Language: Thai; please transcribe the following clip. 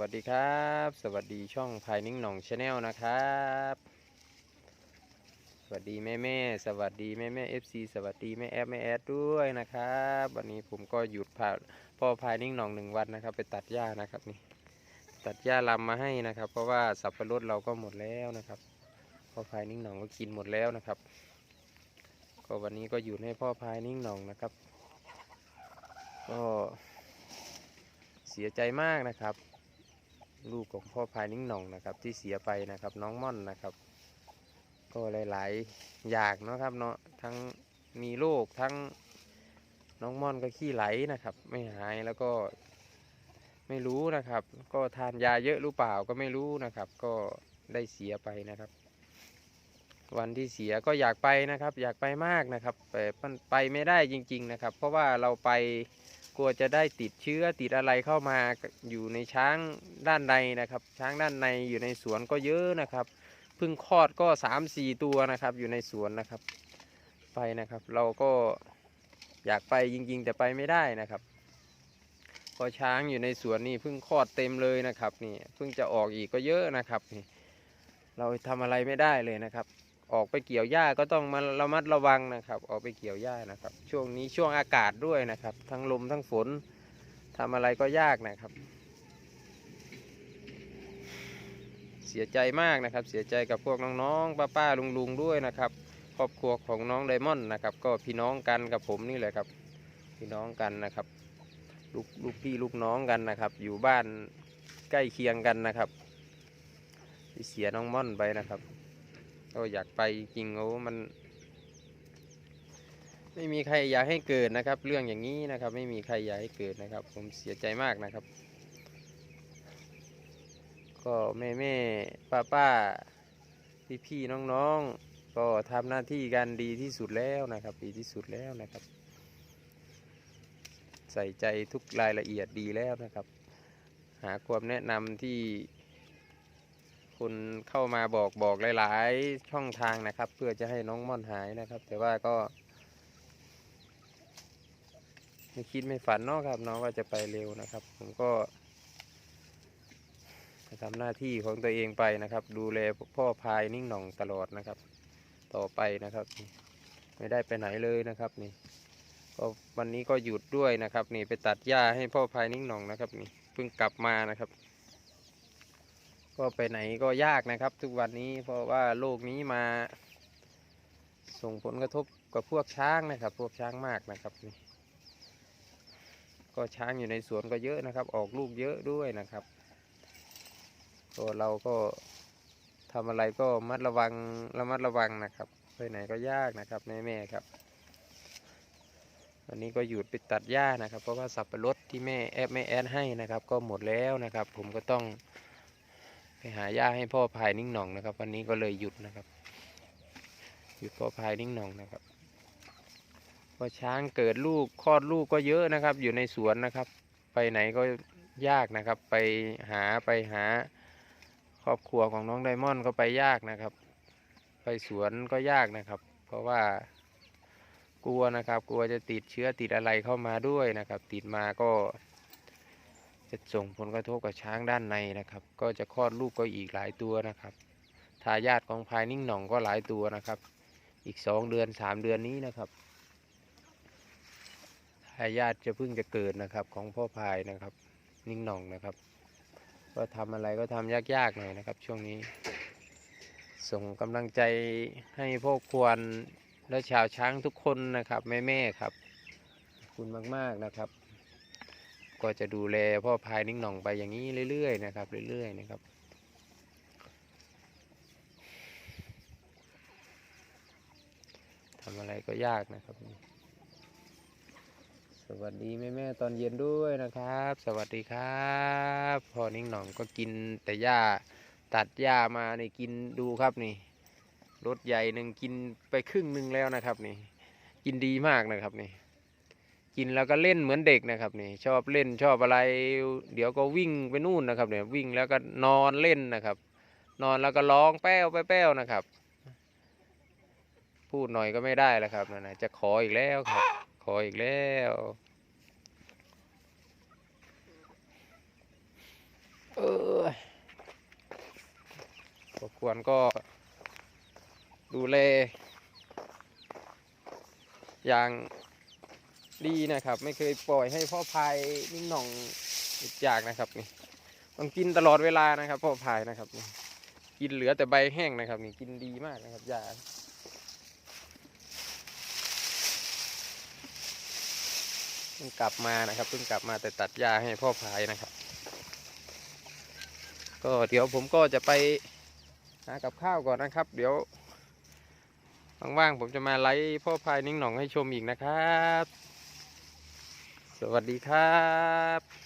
วัสดีครับ สวัสดีช่องพายนิ่งหน่องชาแนลนะครับ สวัสดีแม่แม่สวัสดีแม่แม่เอฟซีสวัสดีแม่แอฟแม่แอดด้วยนะครับ วันนี้ผมก็หยุดพาพ่อพายนิ่งหน่องหนึ่งวันนะครับ ไปตัดหญ้านะครับนี่ ตัดหญ้าลำมาให้นะครับ เพราะว่าสับปะรดเราก็หมดแล้วนะครับ พ่อพายนิ่งหน่องก็กินหมดแล้วนะครับ ก็วันนี้ก็หยุดให้พ่อพายนิ่งหน่องนะครับ ก็เสียใจมากนะครับ ลูกของพ่อพายนิ่งหน่องนะครับ ที่เสียไปนะครับน้องม่อนนะครับ ก็หลายๆอย่างเนาะครับเนาะทั้งมีโรคทั้งน้องม่อนก็ขี้ไหลนะครับ ไม่หายแล้วก็ไม่รู้นะครับ ก็ทานยาเยอะหรือเปล่าก็ไม่รู้นะครับ ก็ได้เสียไปนะครับ วันที่เสียก็อยากไปนะครับ อยากไปมากนะครับแต่ไปไม่ได้จริง ๆนะครับ เพราะว่าเราไป กลัวจะได้ติดเชื้อติดอะไรเข้ามาอยู่ในช้างด้านในนะครับ ช้างด้านในอยู่ในสวนก็เยอะนะครับเพิ่งคลอดก็สามสี่ตัวนะครับอยู่ในสวนนะครับ ไปนะครับ เราก็อยากไปจริงๆแต่ไปไม่ได้นะครับพอช้างอยู่ในสวนนี่เพิ่งคลอดเต็มเลยนะครับนี่เพิ่งจะออกอีกก็เยอะนะครับนี่เราทำอะไรไม่ได้เลยนะครับ ออกไปเกี่ยวหญ้าก็ต้องมาระมัดระวังนะครับ ออกไปเกี่ยวหญ้านะครับ ช่วงนี้ช่วงอากาศด้วยนะครับ ทั้งลมทั้งฝนทำอะไรก็ยากนะครับ เสียใจมากนะครับ เสียใจกับพวกน้องๆป้าป้าลุงลุงๆด้วยนะครับ ครอบครัวของน้องไดมอนด์นะครับ ก็พี่น้องกันกับผมนี่แหละครับ พี่น้องกันนะครับ ลูกลูกพี่ลูกน้องกันนะครับ อยู่บ้านใกล้เคียงกันนะครับที่เสียน้องม่อนไปนะครับ ก็อยากไปจริงโอ้มัน ไม่มีใครอยากให้เกิดนะครับ เรื่องอย่างนี้นะครับ ไม่มีใครอยากให้เกิดนะครับ ผมเสียใจมากนะครับ ก็แม่แม่ป้าป้าพี่พี่น้องๆ ก็ทำหน้าที่กันดีที่สุดแล้วนะครับ ดีที่สุดแล้วนะครับ ใส่ใจทุกรายละเอียดดีแล้วนะครับ หาความแนะนำที่ คนเข้ามาบอกบอกหลาย ๆ ช่องทางนะครับ เพื่อจะให้น้องม่อนหายนะครับ แต่ว่าก็ ไม่คิดไม่ฝันเนาะครับน้องว่าจะไปเร็วนะครับ ผมก็ทำหน้าที่ของตัวเองไปนะครับ ดูแลพ่อพายนิ่งหน่องตลอดนะครับ ต่อไปนะครับ ไม่ได้ไปไหนเลยนะครับนี่ก็วันนี้ก็หยุดด้วยนะครับ นี่ไปตัดหญ้าให้พ่อพายนิ่งหน่องนะครับ นี่เพิ่งกลับมานะครับ ก็ไปไหนก็ยากนะครับ ทุกวันนี้เพราะว่าโรคนี้มา ส่งผลกระทบกับพวกช้างนะครับ พวกช้างมากนะครับนี่ก็ช้างอยู่ในสวนก็เยอะนะครับ ออกลูกเยอะด้วยนะครับก็เราก็ทำอะไรก็มัดระวังระมัดระวังนะครับ ไปไหนก็ยากนะครับแม่แม่ครับวันนี้ก็หยุดไปตัดหญ้านะครับ เพราะว่าสับปะรดที่แม่แอบแม่แอดให้นะครับ ก็หมดแล้วนะครับ ผมก็ต้อง ไปหาหญ้าให้พ่อพายนิ่งหน่องนะครับ วันนี้ก็เลยหยุดนะครับ หยุดพ่อพายนิ่งหน่องนะครับพอช้างเกิดลูกคลอดลูกก็เยอะนะครับ อยู่ในสวนนะครับ ไปไหนก็ยากนะครับ ไปหาไปหาครอบครัวของน้องไดมอนด์ก็ไปยากนะครับ ไปสวนก็ยากนะครับ เพราะว่ากลัวนะครับ กลัวจะติดเชื้อติดอะไรเข้ามาด้วยนะครับ ติดมาก็ จะส่งผลกระทบกับช้างด้านในนะครับ ก็จะคลอดลูกก็อีกหลายตัวนะครับทายาทของพายนิ่งหน่องก็หลายตัวนะครับ อีกสองเดือนสามเดือนนี้นะครับทายาทจะเพิ่งจะเกิดนะครับของพ่อพายนะครับ นิ่งหน่องนะครับ ก็ทำอะไรก็ทำยากๆหน่อยนะครับ ช่วงนี้ ส่งกำลังใจให้พ่อควรและชาวช้างทุกคนนะครับแม่ๆครับขอบคุณมากๆนะครับ ก็จะดูแลพ่อพายนิ่งหน่องไปอย่างนี้เรื่อยๆนะครับเรื่อยๆนะครับทำอะไรก็ยากนะครับ สวัสดีแม่แม่ตอนเย็นด้วยนะครับ สวัสดีครับพ่อนิ่งหน่องก็กินแต่หญ้าตัดหญ้ามานี่กินดูครับนี่รถใหญ่หนึ่งกินไปครึ่งหนึ่งแล้วนะครับนี่ กินดีมากนะครับนี่ กินแล้วก็เล่นเหมือนเด็กนะครับนี่ชอบเล่นชอบอะไร เดี๋ยวก็วิ่งไปนู่นนะครับเนี่ยวิ่งแล้วก็นอนเล่นนะครับ นอนแล้วก็ร้องแป้วแป้วนะครับ พูดหน่อยก็ไม่ได้แล้วครับนะจะขออีกแล้วครับ ขออีกแล้วโอ้อพอควรก็ดูแลอย่าง ดีนะครับ ไม่เคยปล่อยให้พ่อพายนิ่งหน่องอีกจากนะครับนี่ต้องกินตลอดเวลานะครับ พ่อพายนะครับนี่กินเหลือแต่ใบแห้งนะครับ นี่กินดีมากนะครับยาเพิ่งกลับมานะครับเพิ่งกลับมาแต่ตัดยาให้พ่อพายนะครับ ก็เดี๋ยวผมก็จะไปหากับข้าวก่อนนะครับ เดี๋ยวว่างๆผมจะมาไลฟ์พ่อพายนิ่งหน่องให้ชมอีกนะครับ สวัสดีครับ